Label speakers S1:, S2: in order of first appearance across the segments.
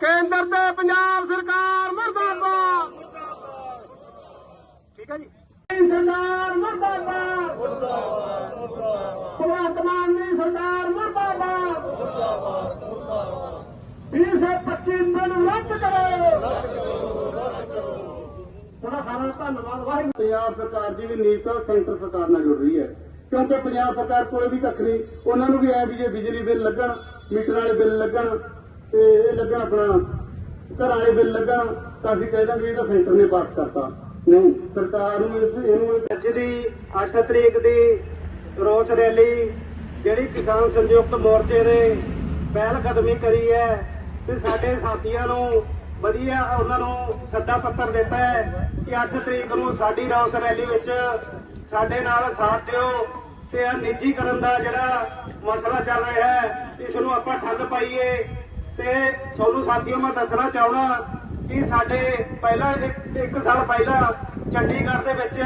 S1: ਕੇਂਦਰ ਤੇ ਪੰਜਾਬ ਸਰਕਾਰ ਮੁਰਦਾਬਾਦ। ਠੀਕ ਹੈ ਜੀ। ਸਰਦਾਰ ਮੁਰਦਾਬਾਦ। ਭਗਵੰਤ ਮਾਨ ਦੀ ਸਰਦਾਰ ਮੁਰਦਾਬਾਦ। ਇਸ 25 ਦਿਨ ਰੱਦ ਕਰੋ। ਬੜਾ ਸਾਰਾ ਧੰਨਵਾਦ ਵਾਹਿਗੁਰੂ।
S2: ਪੰਜਾਬ ਸਰਕਾਰ ਦੀ ਵੀ ਨੀਤ ਸੈਂਟਰ ਸਰਕਾਰ ਨਾਲ ਜੁੜ ਰਹੀ ਹੈ। ਕਿਉਂਕਿ ਪੰਜਾਬ ਸਰਕਾਰ ਕੋਲ ਵੀ ਕੱਖ ਨਹੀਂ। ਉਹਨਾਂ ਨੂੰ ਵੀ ਐ ਵੀ ਜੇ ਬਿਜਲੀ ਬਿੱਲ ਲੱਗਣ, ਮੀਟਰ ਵਾਲੇ ਬਿੱਲ ਲੱਗਣ, ਤੇ ਇਹ ਲੱਗਣ ਆਪਣਾ, ਘਰ ਵਾਲੇ ਬਿੱਲ ਲੱਗਣ, ਤਾਂ ਅਸੀਂ ਕਹਿ ਦਾਂਗੇ ਇਹ ਤਾਂ ਸੈਂਟਰ ਨੇ ਪਾਸ ਕਰਤਾ। ਨਹੀਂ, ਸਰਕਾਰ ਨੂੰ ਇਹਨੂੰ
S1: ਅੱਜ ਦੀ 8 ਤਰੀਕ ਦੀ ਰੋਸ ਰੈਲੀ ਜਿਹੜੀ ਕਿਸਾਨ ਸੰਯੁਕਤ ਮੋਰਚੇ ਨੇ ਪਹਿਲ ਕਦਮੀ ਕਰੀ ਹੈ ਤੇ ਸਾਡੇ ਸਾਥੀਆਂ ਨੂੰ ਵਧੀਆ ਉਹਨਾਂ ਨੂੰ ਸੱਦਾ ਪੱਤਰ ਦਿੱਤਾ ਹੈ ਕਿ 8 ਤਰੀਕ ਨੂੰ ਸਾਡੀ ਰੋਸ ਰੈਲੀ ਵਿੱਚ ਸਾਡੇ ਨਾਲ ਸਾਥ ਦਿਓ ਤੇ ਇਹ ਨਿੱਜੀਕਰਨ ਦਾ ਜਿਹੜਾ ਮਸਲਾ ਚੱਲ ਰਿਹਾ ਹੈ, ਇਸ ਨੂੰ ਆਪਾਂ ਠੱਲ ਪਾਈਏ। ਤੇ ਤੁਹਾਨੂੰ ਸਾਥੀਓ, ਮੈਂ ਦੱਸਣਾ ਚਾਹਣਾ ਕਿ ਸਾਡੇ ਪਹਿਲਾਂ ਇੱਕ- ਸਾਲ ਪਹਿਲਾਂ ਚੰਡੀਗੜ੍ਹ ਦੇ ਵਿੱਚ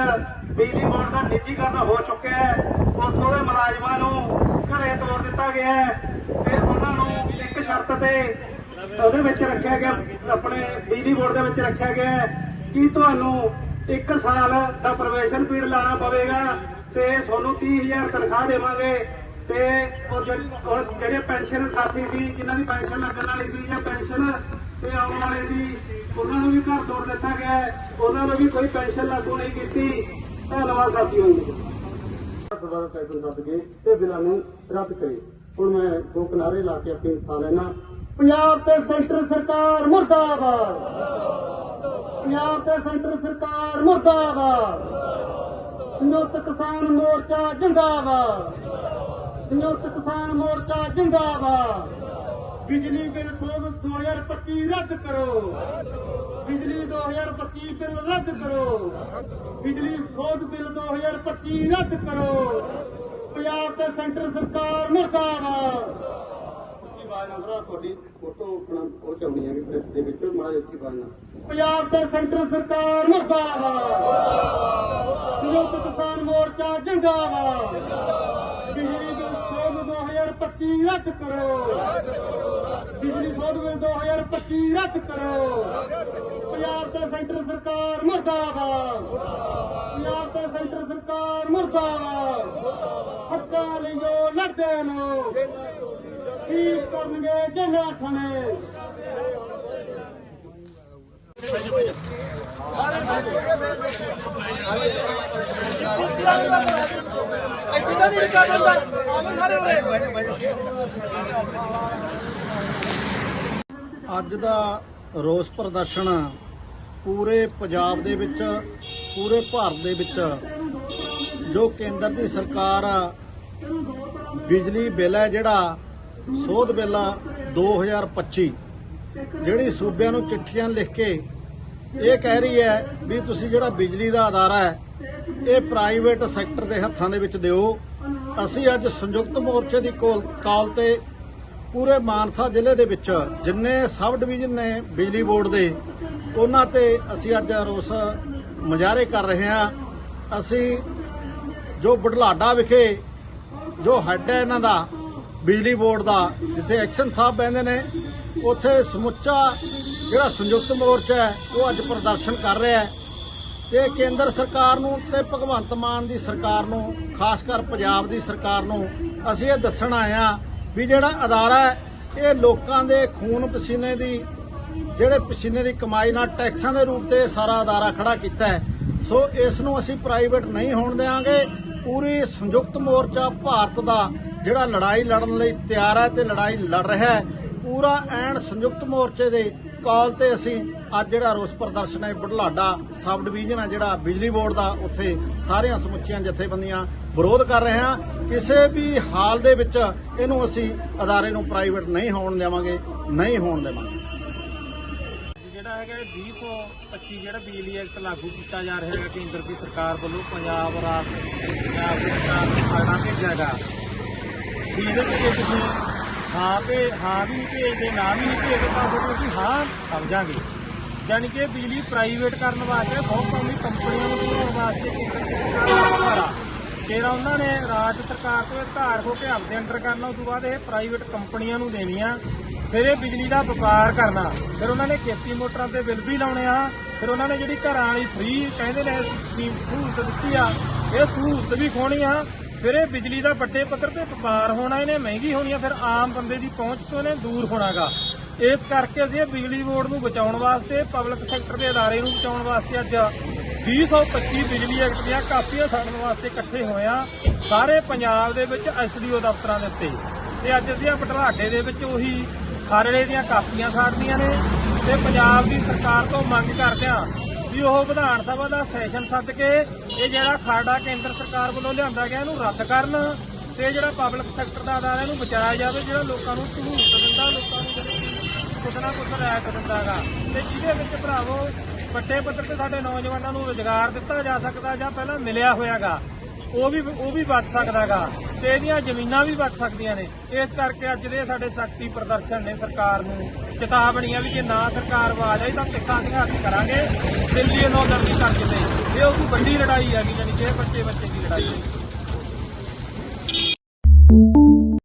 S1: ਬਿਜਲੀ ਬੋਰਡ ਦਾ ਨਿੱਜੀਕਰਨ ਹੋ ਚੁੱਕਿਆ ਹੈ। ਉੱਥੋਂ ਦੇ ਮੁਲਾਜ਼ਮਾਂ ਨੂੰ ਘਰੇ ਤੋੜ ਦਿੱਤਾ ਗਿਆ ਹੈ ਤੇ ਉਹਨਾਂ ਨੂੰ ਇੱਕ ਸ਼ਰਤ ਤੇ ਉਹਦੇ ਵਿੱਚ ਰੱਖਿਆ ਗਿਆ, ਆਪਣੇ ਬਿਜਲੀ ਬੋਰਡ ਦੇ ਵਿੱਚ ਰੱਖਿਆ ਗਿਆ ਕਿ ਤੁਹਾਨੂੰ ਇੱਕ ਸਾਲ ਦਾ ਪ੍ਰਵੇਸ਼ਨ ਪੀਰੀਅਡ ਲਾਣਾ ਪਵੇਗਾ ਤੇ ਤੁਹਾਨੂੰ 30000 ਤਨਖਾਹ ਦੇਵਾਂਗੇ। ਤੇ ਜਿਹੜੇ ਪੈਨਸ਼ਨ ਸਾਥੀ ਸੀ, ਜਿਨ੍ਹਾਂ ਦੀ ਪੈਨਸ਼ਨ ਲੱਗਣ ਵਾਲੀ ਸੀ ਜਾਂ ਪੈਨਸ਼ਨ ਤੇ ਆਉਣ ਵਾਲੇ ਸੀ, ਉਹਨਾਂ ਨੂੰ ਵੀ ਘਰ ਤੋੜ ਦਿੱਤਾ ਗਿਆ। ਉਹਨਾਂ ਨੂੰ ਵੀ ਕੋਈ ਪੈਨਸ਼ਨ ਲਾਗੂ ਨਹੀਂ ਕੀਤੀ। ਧੰਨਵਾਦ ਸਾਥੀਓ ਜੀ।
S2: ਸਰਦਾਰ ਸੈਸ਼ਨ ਸੱਦ ਕੇ ਇਹ ਨੂੰ ਰੱਦ ਕਰੇ ਹੁਣ ਮੈਂ ਦੋ ਕਿਨਾਰੇ ਲਾ ਕੇ ਆਪਣੀ ਪਾ ਲੈਣਾ ਪੰਜਾਬ ਤੇ ਸੈਂਟਰ ਸਰਕਾਰ ਮੁਰਦਾਬਾਦ। ਪੰਜਾਬ ਤੇ ਸੈਂਟਰ ਸਰਕਾਰ ਮੁਰਦਾਬਾਦ। ਸੰਯੁਕਤ ਕਿਸਾਨ ਮੋਰਚਾ ਜਿੰਦਾਬਾਦ। ਸੰਯੁਕਤ ਕਿਸਾਨ ਮੋਰਚਾ ਜਿੰਦਾਬਾਦ। ਬਿਜਲੀ ਬਿੱਲ ਸੋਧ 2025 ਰੱਦ ਕਰੋ। ਬਿਜਲੀ 2025 ਬਿੱਲ ਰੱਦ ਕਰੋ। ਬਿਜਲੀ ਸੋਧ ਬਿੱਲ 2025 ਰੱਦ ਕਰੋ। ਪੰਜਾਬ ਤੇ ਸੈਂਟਰ ਸਰਕਾਰ ਮੁਰਦਾਬਾਦ। ਕੀ ਬਾਤ ਨਾ ਤੁਹਾਡੀ? ਫੋਟੋ ਆਪਣਾ ਉਹ ਚਾਉਣੀ ਹੈ ਪ੍ਰੈਸ ਦੇ ਵਿੱਚ ਮਾੜਾ ਜਿਹਾ ਕੀ ਪੰਜਾਬ ਤੇ ਸੈਂਟਰ ਸਰਕਾਰ ਮੁਰਦਾਬਾਦ। ਸੰਯੁਕਤ ਕਿਸਾਨ ਮੋਰਚਾ ਜਿੰਦਾਬਾਦ। ਬਿਜਲੀ ਬਿੱਲ ਸੋਧ 2025 ਰੱਦ ਕਰੋ। ਬਿਜਲੀ ਸੋਧ 2025 ਰੱਦ ਕਰੋ। ਪੰਜਾਬ ਤੇ ਸੈਂਟਰ ਸਰਕਾਰ ਮੁਰਦਾਬਾਦ। ਪੰਜਾਬ ਤੇ ਸੈਂਟਰ ਸਰਕਾਰ ਮੁਰਦਾਬਾਦ। ਹੱਕਾਂ ਲਈ ਜੋ ਲੜਦੇ ਨੇ ਕੀ ਕਰਨਗੇ ਜਨਾ ਠਣੇ
S3: ਅੱਜ ਦਾ ਰੋਸ ਪ੍ਰਦਰਸ਼ਨ ਪੂਰੇ ਪੰਜਾਬ ਦੇ ਵਿੱਚ, ਪੂਰੇ ਭਾਰਤ ਦੇ ਵਿੱਚ, ਜੋ ਕੇਂਦਰ ਦੀ ਸਰਕਾਰ ਆ ਬਿਜਲੀ ਬਿੱਲ ਹੈ ਜਿਹੜਾ ਸੋਧ ਬਿੱਲ ਆ 2025 ਜਿਹੜੀ ਸੂਬਿਆਂ ਨੂੰ ਚਿੱਠੀਆਂ ਲਿਖ ਕੇ ਇਹ ਕਹਿ ਰਹੀ ਹੈ ਵੀ ਤੁਸੀਂ ਜਿਹੜਾ ਬਿਜਲੀ ਦਾ ਅਦਾਰਾ ਹੈ, ਇਹ ਪ੍ਰਾਈਵੇਟ ਸੈਕਟਰ ਦੇ ਹੱਥਾਂ ਦੇ ਵਿੱਚ ਦਿਓ। ਅਸੀਂ ਅੱਜ ਸੰਯੁਕਤ ਮੋਰਚੇ ਦੀ ਕੋਲ ਕਾਲ ਤੇ ਪੂਰੇ ਮਾਨਸਾ ਜ਼ਿਲ੍ਹੇ ਦੇ ਵਿੱਚ ਜਿੰਨੇ ਸਬ ਡਿਵੀਜ਼ਨ ਨੇ ਬਿਜਲੀ ਬੋਰਡ ਦੇ, ਉਹਨਾਂ ਤੇ ਅਸੀਂ ਅੱਜ ਰੋਸ ਮੁਜ਼ਾਹਰੇ ਕਰ ਰਹੇ ਹਾਂ। ਅਸੀਂ ਜੋ ਬੁਢਲਾਡਾ ਵਿਖੇ ਜੋ ਹੈੱਡ ਹੈ ਇਹਨਾਂ ਦਾ ਬਿਜਲੀ ਬੋਰਡ ਦਾ, ਜਿੱਥੇ ਐਕਸ਼ਨ ਸਾਹਿਬ ਬੈੰਦੇ ਨੇ, ਉੱਥੇ ਸਮੁੱਚਾ ਜਿਹੜਾ ਸੰਯੁਕਤ ਮੋਰਚਾ ਹੈ, ਉਹ ਅੱਜ ਪ੍ਰਦਰਸ਼ਨ ਕਰ ਰਿਹਾ ਹੈ। ਤੇ ਕੇਂਦਰ ਸਰਕਾਰ ਨੂੰ ਤੇ ਭਗਵੰਤ ਮਾਨ ਦੀ ਸਰਕਾਰ ਨੂੰ, ਖਾਸ ਕਰ ਪੰਜਾਬ ਦੀ ਸਰਕਾਰ ਨੂੰ, ਅਸੀਂ ਇਹ ਦੱਸਣ ਆਏ ਹਾਂ ਵੀ ਜਿਹੜਾ ਅਦਾਰਾ ਹੈ, ਇਹ ਲੋਕਾਂ ਦੇ ਖੂਨ ਪਸੀਨੇ ਦੀ, ਜਿਹੜੇ ਪਸੀਨੇ ਦੀ ਕਮਾਈ ਨਾਲ ਟੈਕਸਾਂ ਦੇ ਰੂਪ ਤੇ ਸਾਰਾ ਅਦਾਰਾ ਖੜਾ ਕੀਤਾ ਹੈ। ਸੋ ਇਸ ਨੂੰ ਅਸੀਂ ਪ੍ਰਾਈਵੇਟ ਨਹੀਂ ਹੋਣ ਦੇਵਾਂਗੇ ਪੂਰੀ ਸੰਯੁਕਤ ਮੋਰਚਾ ਭਾਰਤ ਦਾ ਜਿਹੜਾ ਲੜਾਈ ਲੜਨ ਲਈ ਤਿਆਰ ਹੈ ਤੇ ਲੜਾਈ ਲੜ ਰਿਹਾ ਹੈ, ਪੂਰਾ ਐਨ ਸੰਯੁਕਤ ਮੋਰਚੇ ਦੇ ਕਾਲ ਤੇ ਅਸੀਂ ਅੱਜ ਜਿਹੜਾ ਰੋਸ ਪ੍ਰਦਰਸ਼ਨ ਹੈ, ਬੁਢਲਾਡਾ ਸਬ ਡਿਵੀਜ਼ਨ ਹੈ ਜਿਹੜਾ ਬਿਜਲੀ ਬੋਰਡ ਦਾ, ਉੱਥੇ ਸਾਰੀਆਂ ਸਮੁੱਚੀਆਂ ਜਥੇਬੰਦੀਆਂ ਵਿਰੋਧ ਕਰ ਰਹੇ ਹਾਂ। ਕਿਸੇ ਵੀ ਹਾਲ ਦੇ ਵਿੱਚ ਇਹਨੂੰ ਅਸੀਂ ਅਦਾਰੇ ਨੂੰ ਪ੍ਰਾਈਵੇਟ ਨਹੀਂ ਹੋਣ ਦੇਵਾਂਗੇ, ਨਹੀਂ ਹੋਣ ਦੇਵਾਂਗੇ।
S4: ਜਿਹੜਾ ਹੈਗਾ ਇਹ 2025 ਜਿਹੜਾ ਬਿਜਲੀ ਐਕਟ ਲਾਗੂ ਕੀਤਾ ਜਾ ਰਿਹਾ ਹੈ ਕੇਂਦਰ ਦੀ ਸਰਕਾਰ ਵੱਲੋਂ, ਪੰਜਾਬ ਰਾਜ ਪੰਜਾਬ ਦੀ ਸਰਕਾਰ ਨੂੰ ਭੇਜਿਆ ਗਿਆ ਵੀ ਜੇ। ਤੁਸੀਂ ਹਾਂ, ਤੇ ਹਾਂ ਵੀ ਨਹੀਂ ਭੇਜਦੇ ਨਾ ਵੀ ਨਹੀਂ ਭੇਜਦੇ ਤਾਂ ਫਿਰ ਅਸੀਂ ਹਾਂ ਸਮਝਾਂਗੇ ਯਾਨੀ ਕਿ ਬਿਜਲੀ ਪ੍ਰਾਈਵੇਟ ਕਰਨ ਵਾਸਤੇ ਬਹੁਤ ਸਾਰੀ ਕੰਪਨੀਆਂ ਨੂੰ ਬਣਾਉਣ ਵਾਸਤੇ ਕੇਂਦਰ ਉਹਨਾਂ ਨੇ ਰਾਜ ਸਰਕਾਰ ਤੋਂ ਅਧਿਕਾਰ ਹੋ ਕੇ ਆਪਦੇ ਅੰਡਰ ਕਰਨਾ ਉਸ ਤੋਂ ਬਾਅਦ ਇਹ ਪ੍ਰਾਈਵੇਟ ਕੰਪਨੀਆਂ ਨੂੰ ਦੇਣੀਆਂ। ਫਿਰ ਇਹ ਬਿਜਲੀ ਦਾ ਵਪਾਰ ਕਰਨਾ। ਫਿਰ ਉਹਨਾਂ ਨੇ ਖੇਤੀ ਮੋਟਰਾਂ ਤੇ ਬਿੱਲ ਵੀ ਲਾਉਣੇ ਆ। ਫਿਰ ਉਹਨਾਂ ਨੇ ਜਿਹੜੀ ਘਰਾਂ ਵਾਲੀ ਫ੍ਰੀ ਕਹਿੰਦੇ ਨੇ ਸਕੀਮ ਸਹੂਲਤ ਦਿੱਤੀ ਆ, ਇਹ ਸਹੂਲਤ ਵੀ ਖੋਣੀ ਆ। ਫਿਰ ਇਹ ਬਿਜਲੀ ਦਾ ਵੱਡੇ ਪੱਧਰ ਤੇ ਵਪਾਰ ਹੋਣਾ, ਇਹਨੇ ਮਹਿੰਗੀ ਹੋਣੀ ਆ ਫਿਰ ਆਮ ਬੰਦੇ ਦੀ ਪਹੁੰਚ ਤੋਂ ਇਹਨੇ ਦੂਰ ਹੋਣਾਗਾ। ਇਸ ਕਰਕੇ ਅਸੀਂ ਇਹ ਬਿਜਲੀ ਬੋਰਡ ਨੂੰ ਬਚਾਉਣ ਵਾਸਤੇ ਪਬਲਿਕ ਸੈਕਟਰ ਦੇ ਅਦਾਰੇ ਨੂੰ ਬਚਾਉਣ ਵਾਸਤੇ ਅੱਜ 2025 ਬਿਜਲੀ ਐਕਟ ਦੀਆਂ ਕਾਪੀਆਂ ਸਾੜਨ ਵਾਸਤੇ ਇਕੱਠੇ ਹੋਏ ਆ ਸਾਰੇ ਪੰਜਾਬ ਦੇ ਵਿੱਚ ਐਸਡੀਓ ਦਫ਼ਤਰਾਂ ਦੇ ਉੱਤੇ। ਤੇ ਅੱਜ ਅਸੀਂ ਆ ਬਟਲਾਡੇ ਦੇ ਵਿੱਚ ਉਹੀ ਖਰੜੇ ਦੀਆਂ ਕਾਪੀਆਂ ਸਾੜਦੀਆਂ ਨੇ, ਤੇ ਪੰਜਾਬ ਦੀ ਸਰਕਾਰ ਤੋਂ ਮੰਗ ਕਰਦੇ ਆ ਵੀ ਉਹ ਵਿਧਾਨ ਸਭਾ ਦਾ ਸੈਸ਼ਨ ਸੱਦ ਕੇ ਇਹ ਜਿਹੜਾ ਖਾਰੜਾ ਕੇਂਦਰ ਸਰਕਾਰ ਵੱਲੋਂ ਲਿਆਂਦਾ ਗਿਆ ਇਹਨੂੰ ਰੱਦ ਕਰਨ ਤੇ ਜਿਹੜਾ ਪਬਲਿਕ ਸੈਕਟਰ ਦਾ ਅਦਾਰਾ ਇਹਨੂੰ ਬਚਾਇਆ ਜਾਵੇ, ਜਿਹੜਾ ਲੋਕਾਂ ਨੂੰ ਸਹੂਲਤ ਦਿੰਦਾ, ਲੋਕਾਂ ਨੂੰ ਜਿਹੜੀ ਕੁਛ ਨਾ ਕੁਛ ਰਿਆਇਤ ਦਿੰਦਾਗਾ ਤੇ ਜਿਹਦੇ ਵਿੱਚ ਭਰਾਵੋ, ਵੱਡੇ ਪੱਧਰ ਤੇ ਸਾਡੇ ਨੌਜਵਾਨਾਂ ਨੂੰ ਰੁਜ਼ਗਾਰ ਦਿੱਤਾ ਜਾ ਸਕਦਾ ਜਾਂ ਪਹਿਲਾਂ ਮਿਲਿਆ ਹੋਇਆਗਾ, ਉਹ ਵੀ ਉਹ ਵੀ ਬਚ ਸਕਦਾਗਾ ਤੇ ਇਹਦੀਆਂ ਜ਼ਮੀਨਾਂ ਵੀ ਬਚ ਸਕਦੀਆਂ ਨੇ। ਇਸ ਕਰਕੇ ਅੱਜ ਦੇ ਸਾਡੇ ਸ਼ਕਤੀ ਪ੍ਰਦਰਸ਼ਨ ਨੇ ਸਰਕਾਰ ਨੂੰ ਚੇਤਾਵਨੀਆਂ ਵੀ ਜੇ ਨਾ ਸਰਕਾਰ ਆਵਾਜ਼ ਆਈ ਤਾਂ ਤਿੱਖਾ ਸੰਘਰਸ਼ ਕਰਾਂਗੇ। ਦਿੱਲੀ ਨੂੰ ਦਰਦੀ ਕਰਕੇ ਤੇ ਇਹ ਉਹ ਵੱਡੀ ਲੜਾਈ ਹੈਗੀ ਯਾਨੀ ਕਿ ਇਹ ਬੱਚੇ ਬੱਚੇ ਦੀ ਲੜਾਈ ਹੈ।